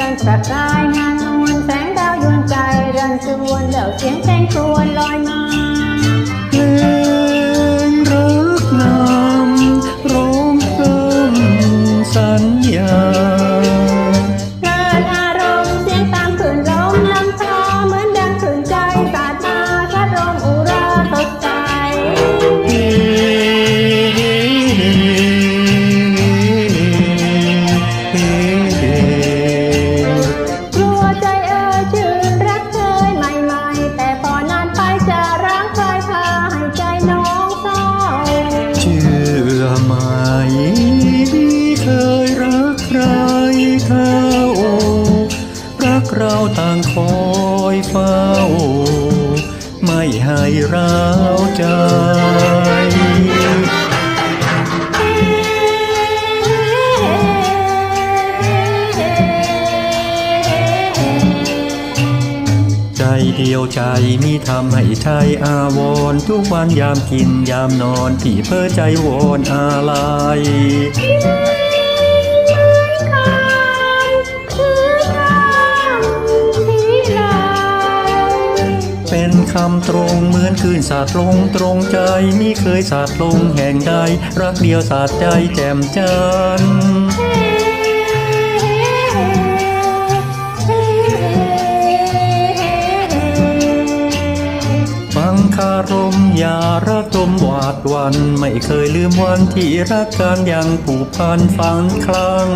กันประกายงานวลแสงดาวยวนใจรันจวนเดาเสียงเพลงครวญลอยมาเพลงรักนำร้องเติมสัญญา เคยรักใครเขารักเราต่างคอยเฝ้า ไม่ให้ร้าวใจ เดียวใจมีทำให้ใจอาวรณ์ทุกวันยามกินยามนอนที่เพ้อใจวอนอะไรเป็นคำตรงเหมือนคืนสาดลงตรงใจไม่เคยสาดลงแห่งใดรักเดียวสาดใจแจ่มจันทร์ งคารมอย่าระทมหวาดวัน ไม่เคยลืมวันที่รักกันอย่างผูกพันฝังคลั่ง